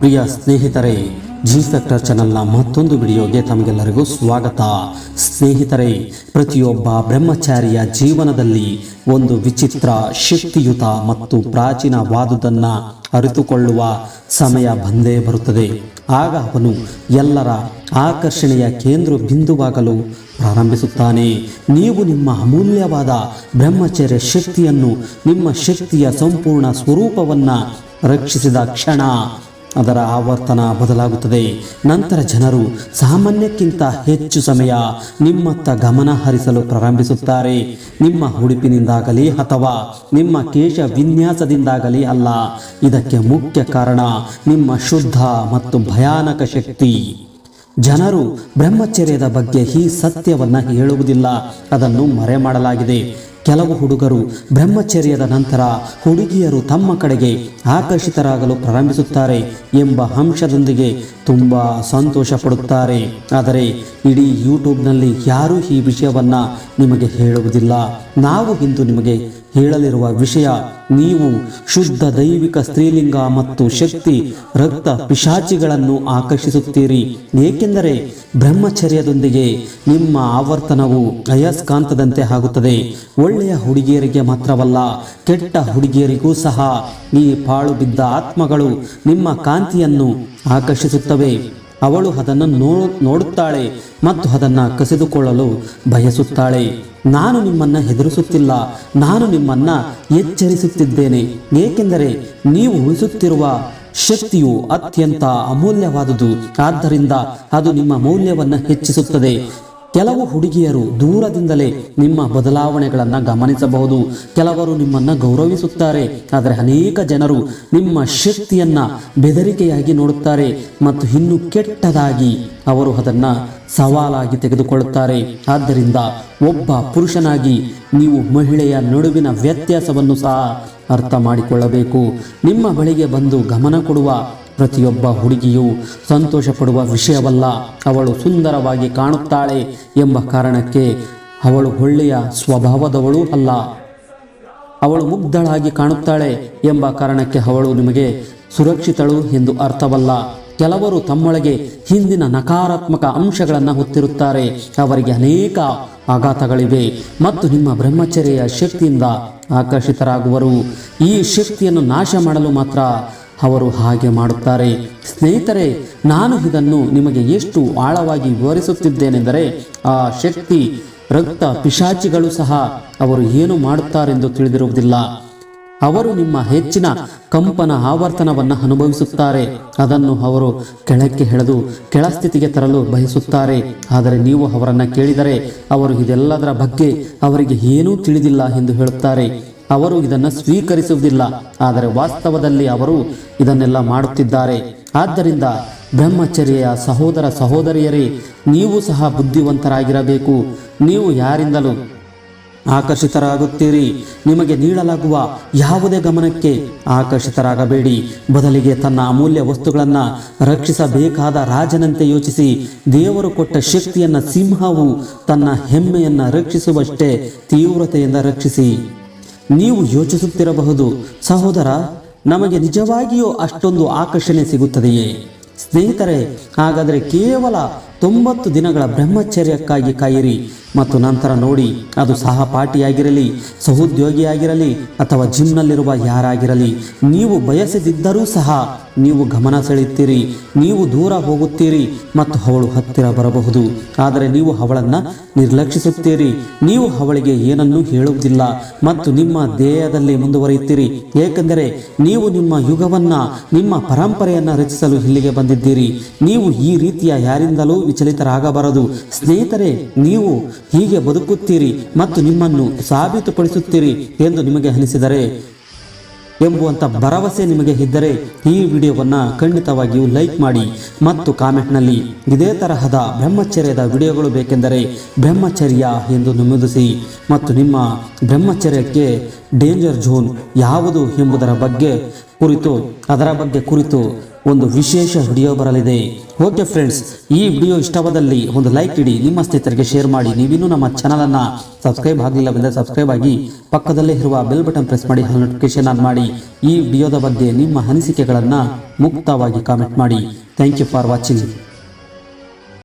ಪ್ರಿಯ ಸ್ನೇಹಿತರೆ G sector ಚಾನೆಲ್ನ ಮತ್ತೊಂದು ವಿಡಿಯೋಗೆ ತಮಗೆಲ್ಲರಿಗೂ ಸ್ವಾಗತ. ಸ್ನೇಹಿತರೆ, ಪ್ರತಿಯೊಬ್ಬ ಬ್ರಹ್ಮಚಾರಿಯ ಜೀವನದಲ್ಲಿ ಒಂದು ವಿಚಿತ್ರ, ಶಕ್ತಿಯುತ ಮತ್ತು ಪ್ರಾಚೀನವಾದುದನ್ನ ಅರಿತುಕೊಳ್ಳುವ ಸಮಯ ಬಂದೇ ಬರುತ್ತದೆ. ಆಗ ಅವನು ಎಲ್ಲರ ಆಕರ್ಷಣೆಯ ಕೇಂದ್ರ ಬಿಂದುವಾಗಲು ಪ್ರಾರಂಭಿಸುತ್ತಾನೆ. ನೀವು ನಿಮ್ಮ ಅಮೂಲ್ಯವಾದ ಬ್ರಹ್ಮಚರ್ಯ ಶಕ್ತಿಯನ್ನು ನಿಮ್ಮ ಶಕ್ತಿಯ ಸಂಪೂರ್ಣ ಸ್ವರೂಪವನ್ನು ರಕ್ಷಿಸಿದ ಕ್ಷಣ ಅದರ ಆವರ್ತನ ಬದಲಾಗುತ್ತದೆ. ನಂತರ ಜನರು ಸಾಮಾನ್ಯಕ್ಕಿಂತ ಹೆಚ್ಚು ಸಮಯ ನಿಮ್ಮತ್ತ ಗಮನ ಹರಿಸಲು ಪ್ರಾರಂಭಿಸುತ್ತಾರೆ. ನಿಮ್ಮ ಉಡುಪಿನಿಂದಾಗಲಿ ಅಥವಾ ನಿಮ್ಮ ಕೇಶ ವಿನ್ಯಾಸದಿಂದಾಗಲಿ ಅಲ್ಲ, ಇದಕ್ಕೆ ಮುಖ್ಯ ಕಾರಣ ನಿಮ್ಮ ಶುದ್ಧ ಮತ್ತು ಭಯಾನಕ ಶಕ್ತಿ. ಜನರು ಬ್ರಹ್ಮಚರ್ಯದ ಬಗ್ಗೆ ಈ ಸತ್ಯವನ್ನು ಹೇಳುವುದಿಲ್ಲ, ಅದನ್ನು ಮರೆ ಮಾಡಲಾಗಿದೆ ಕೆಲವು ಹುಡುಗರು ಬ್ರಹ್ಮಚರ್ಯದ ನಂತರ ಹುಡುಗಿಯರು ತಮ್ಮ ಕಡೆಗೆ ಆಕರ್ಷಿತರಾಗಲು ಪ್ರಾರಂಭಿಸುತ್ತಾರೆ ಎಂಬ ಅಂಶದೊಂದಿಗೆ ತುಂಬ ಸಂತೋಷ ಪಡುತ್ತಾರೆ. ಆದರೆ ಇಡೀ ಯೂಟ್ಯೂಬ್ನಲ್ಲಿ ಯಾರೂ ಈ ವಿಷಯವನ್ನು ನಿಮಗೆ ಹೇಳುವುದಿಲ್ಲ. ನಾವು ಇಂದು ನಿಮಗೆ ಹೇಳಲಿರುವ ವಿಷಯ ನೀವು ಶುದ್ಧ ದೈವಿಕ ಸ್ತ್ರೀಲಿಂಗ ಮತ್ತು ಶಕ್ತಿ, ರಕ್ತ ಪಿಶಾಚಿಗಳನ್ನು ಆಕರ್ಷಿಸುತ್ತೀರಿ. ಏಕೆಂದರೆ ಬ್ರಹ್ಮಚರ್ಯದೊಂದಿಗೆ ನಿಮ್ಮ ಆವರ್ತನವು ಅಯಸ್ಕಾಂತದಂತೆ ಆಗುತ್ತದೆ. ಒಳ್ಳೆಯ ಹುಡುಗಿಯರಿಗೆ ಮಾತ್ರವಲ್ಲ, ಕೆಟ್ಟ ಹುಡುಗಿಯರಿಗೂ ಸಹ ಈ ಪಾಳು ಬಿದ್ದ ಆತ್ಮಗಳು ನಿಮ್ಮ ಕಾಂತಿಯನ್ನು ಆಕರ್ಷಿಸುತ್ತವೆ. ಅವಳು ಅದನ್ನು ನೋಡುತ್ತಾಳೆ ಮತ್ತು ಅದನ್ನು ಕಸಿದುಕೊಳ್ಳಲು ಬಯಸುತ್ತಾಳೆ. ನಾನು ನಿಮ್ಮನ್ನ ಹೆದರಿಸುತ್ತಿಲ್ಲ. ನಾನು ನಿಮ್ಮನ್ನ ಎಚ್ಚರಿಸುತ್ತಿದ್ದೇನೆ. ಏಕೆಂದರೆ ನೀವು ಉಳಿಸುತ್ತಿರುವ ಶಕ್ತಿಯು ಅತ್ಯಂತ ಅಮೂಲ್ಯವಾದುದು. ಆದ್ದರಿಂದ ಅದು ನಿಮ್ಮ ಮೌಲ್ಯವನ್ನು ಹೆಚ್ಚಿಸುತ್ತದೆ. ಕೆಲವು ಹುಡುಗಿಯರು ದೂರದಿಂದಲೇ ನಿಮ್ಮ ಬದಲಾವಣೆಗಳನ್ನು ಗಮನಿಸಬಹುದು. ಕೆಲವರು ನಿಮ್ಮನ್ನು ಗೌರವಿಸುತ್ತಾರೆ. ಆದರೆ ಅನೇಕ ಜನರು ನಿಮ್ಮ ಶಕ್ತಿಯನ್ನ ಬೆದರಿಕೆಯಾಗಿ ನೋಡುತ್ತಾರೆ ಮತ್ತು ಇನ್ನು ಕೆಟ್ಟದಾಗಿ ಅವರು ಅದನ್ನ ಸವಾಲಾಗಿ ತೆಗೆದುಕೊಳ್ಳುತ್ತಾರೆ. ಆದ್ದರಿಂದ ಒಬ್ಬ ಪುರುಷನಾಗಿ ನೀವು ಮಹಿಳೆಯ ನಡುವಿನ ವ್ಯತ್ಯಾಸವನ್ನು ಸಹ ಅರ್ಥ ಮಾಡಿಕೊಳ್ಳಬೇಕು. ನಿಮ್ಮ ಬಳಿಗೆ ಬಂದು ಗಮನ ಕೊಡುವ ಪ್ರತಿಯೊಬ್ಬ ಹುಡುಗಿಯು ಸಂತೋಷ ಪಡುವ ವಿಷಯವಲ್ಲ, ಅವಳು ಸುಂದರವಾಗಿ ಕಾಣುತ್ತಾಳೆ ಎಂಬ ಕಾರಣಕ್ಕೆ ಅವಳು ಒಳ್ಳೆಯ ಸ್ವಭಾವದವಳೂ ಅಲ್ಲ. ಅವಳು ಮುಗ್ಧಳಾಗಿ ಕಾಣುತ್ತಾಳೆ ಎಂಬ ಕಾರಣಕ್ಕೆ ಅವಳು ನಿಮಗೆ ಸುರಕ್ಷಿತಳು ಎಂದು ಅರ್ಥವಲ್ಲ. ಕೆಲವರು ತಮ್ಮೊಳಗೆ ಹಿಂದಿನ ನಕಾರಾತ್ಮಕ ಅಂಶಗಳನ್ನು ಹೊತ್ತಿರುತ್ತಾರೆ. ಅವರಿಗೆ ಅನೇಕ ಆಘಾತಗಳಿವೆ ಮತ್ತು ನಿಮ್ಮ ಬ್ರಹ್ಮಚರ್ಯ ಶಕ್ತಿಯಿಂದ ಆಕರ್ಷಿತರಾಗುವರು. ಈ ಶಕ್ತಿಯನ್ನು ನಾಶ ಮಾಡಲು ಮಾತ್ರ ಅವರು ಹಾಗೆ ಮಾಡುತ್ತಾರೆ. ಸ್ನೇಹಿತರೆ, ನಾನು ಇದನ್ನು ನಿಮಗೆ ಎಷ್ಟು ಆಳವಾಗಿ ವಿವರಿಸುತ್ತಿದ್ದೇನೆಂದರೆ, ಆ ಶಕ್ತಿ, ರಕ್ತ ಪಿಶಾಚಿಗಳು ಸಹ ಅವರು ಏನು ಮಾಡುತ್ತಾರೆಂದು ತಿಳಿದಿರುವುದಿಲ್ಲ. ಅವರು ನಿಮ್ಮ ಹೆಚ್ಚಿನ ಕಂಪನ ಆವರ್ತನವನ್ನು ಅನುಭವಿಸುತ್ತಾರೆ. ಅದನ್ನು ಅವರು ಕೆಳಕ್ಕೆ ಎಳೆದು ಕೆಳಸ್ಥಿತಿಗೆ ತರಲು ಬಯಸುತ್ತಾರೆ. ಆದರೆ ನೀವು ಅವರನ್ನು ಕೇಳಿದರೆ, ಅವರು ಇದೆಲ್ಲದರ ಬಗ್ಗೆ ಅವರಿಗೆ ಏನೂ ತಿಳಿದಿಲ್ಲ ಎಂದು ಹೇಳುತ್ತಾರೆ. ಅವರು ಇದನ್ನು ಸ್ವೀಕರಿಸುವುದಿಲ್ಲ, ಆದರೆ ವಾಸ್ತವದಲ್ಲಿ ಅವರು ಇದನ್ನೆಲ್ಲ ಮಾಡುತ್ತಿದ್ದಾರೆ. ಆದ್ದರಿಂದ ಬ್ರಹ್ಮಚರ್ಯ ಸಹೋದರ ಸಹೋದರಿಯರೇ, ನೀವು ಸಹ ಬುದ್ಧಿವಂತರಾಗಿರಬೇಕು. ನೀವು ಯಾರಿಂದಲೂ ಆಕರ್ಷಿತರಾಗುತ್ತೀರಿ. ನಿಮಗೆ ನೀಡಲಾಗುವ ಯಾವುದೇ ಗಮನಕ್ಕೆ ಆಕರ್ಷಿತರಾಗಬೇಡಿ. ಬದಲಿಗೆ ತನ್ನ ಅಮೂಲ್ಯ ವಸ್ತುಗಳನ್ನು ರಕ್ಷಿಸಬೇಕಾದ ರಾಜನಂತೆ ಯೋಚಿಸಿ, ದೇವರು ಕೊಟ್ಟ ಶಕ್ತಿಯನ್ನು, ಸಿಂಹವು ತನ್ನ ಹೆಮ್ಮೆಯನ್ನು ರಕ್ಷಿಸುವಷ್ಟೇ ತೀವ್ರತೆಯಿಂದ ರಕ್ಷಿಸಿ. ನೀವು ಯೋಚಿಸುತ್ತಿರಬಹುದು ಸಹೋದರ ನಮಗೆ ನಿಜವಾಗಿಯೂ ಅಷ್ಟೊಂದು ಆಕರ್ಷಣೆ ಸಿಗುತ್ತದೆಯೇ? ಸ್ನೇಹಿತರೆ ಹಾಗಾದರೆ ಕೇವಲ ತೊಂಬತ್ತು ದಿನಗಳ ಬ್ರಹ್ಮಚರ್ಯಕ್ಕಾಗಿ ಕಾಯಿರಿ ಮತ್ತು ನಂತರ ನೋಡಿ, ಅದು ಸಹಪಾಠಿಯಾಗಿರಲಿ, ಸಹೋದ್ಯೋಗಿಯಾಗಿರಲಿ ಅಥವಾ ಜಿಮ್ನಲ್ಲಿರುವ ಯಾರಾಗಿರಲಿ, ನೀವು ಬಯಸದಿದ್ದರೂ ಸಹ ನೀವು ಗಮನ ಸೆಳೆಯುತ್ತೀರಿ, ನೀವು ದೂರ ಹೋಗುತ್ತೀರಿ ಮತ್ತು ಅವಳು ಹತ್ತಿರ ಬರಬಹುದು. ಆದರೆ ನೀವು ಅವಳನ್ನು ನಿರ್ಲಕ್ಷಿಸುತ್ತೀರಿ, ನೀವು ಅವಳಿಗೆ ಏನನ್ನೂ ಹೇಳುವುದಿಲ್ಲ ಮತ್ತು ನಿಮ್ಮ ದೇಹದಲ್ಲಿ ಮುಂದುವರಿಯುತ್ತೀರಿ. ಏಕೆಂದರೆ ನೀವು ನಿಮ್ಮ ಯುಗವನ್ನು, ನಿಮ್ಮ ಪರಂಪರೆಯನ್ನು ರಚಿಸಲು ಇಲ್ಲಿಗೆ ಬಂದಿದ್ದೀರಿ. ನೀವು ಈ ರೀತಿಯ ಯಾರಿಂದಲೂ ವಿಚಲಿತರಾಗಬಾರದು ಸ್ನೇಹಿತರೆ, ನೀವು ಹೀಗೆ ಬದುಕುತ್ತೀರಿ ಮತ್ತು ನಿಮ್ಮನ್ನು ಸಾಬೀತುಪಡಿಸುತ್ತೀರಿ ಎಂದು ನಿಮಗೆ ಅನಿಸಿದರೆ ಎಂಬುವಂಥ ಭರವಸೆ ನಿಮಗೆ ಇದ್ದರೆ ಈ ವಿಡಿಯೋವನ್ನು ಖಂಡಿತವಾಗಿಯೂ ಲೈಕ್ ಮಾಡಿ ಮತ್ತು ಕಾಮೆಂಟ್ನಲ್ಲಿ ಇದೇ ತರಹದ ಬ್ರಹ್ಮಚರ್ಯದ ವಿಡಿಯೋಗಳು ಬೇಕೆಂದರೆ ಬ್ರಹ್ಮಚರ್ಯ ಎಂದು ನಮೂದಿಸಿ ಮತ್ತು ನಿಮ್ಮ ಬ್ರಹ್ಮಚರ್ಯಕ್ಕೆ ಡೇಂಜರ್ ಝೋನ್ ಯಾವುದು ಎಂಬುದರ ಬಗ್ಗೆ ಕುರಿತು, ಅದರ ಬಗ್ಗೆ ಕುರಿತು ಒಂದು ವಿಶೇಷ ವಿಡಿಯೋ ಬರಲಿದೆ. ಓಕೆ ಫ್ರೆಂಡ್ಸ್ ಈ ವಿಡಿಯೋ ಇಷ್ಟವಾದಲ್ಲಿ ಒಂದು ಲೈಕ್ ಇಡಿ, ನಿಮ್ಮ ಸ್ನೇಹಿತರಿಗೆ ಶೇರ್ ಮಾಡಿ. ನೀವಿನ್ನೂ ನಮ್ಮ ಚಾನಲ್ ಅನ್ನ ಸಬ್ಸ್ಕ್ರೈಬ್ ಆಗಲಿಲ್ಲವೆಂದರೆ ಸಬ್ಸ್ಕ್ರೈಬ್ ಆಗಿ, ಪಕ್ಕದಲ್ಲೇ ಇರುವ ಬೆಲ್ ಬಟನ್ ಪ್ರೆಸ್ ಮಾಡಿ ನೋಟಿಫಿಕೇಶನ್ ಆನ್ ಮಾಡಿ. ಈ ವಿಡಿಯೋದ ಬಗ್ಗೆ ನಿಮ್ಮ ಅನಿಸಿಕೆಗಳನ್ನು ಮುಕ್ತವಾಗಿ ಕಾಮೆಂಟ್ ಮಾಡಿ. Thank you for watching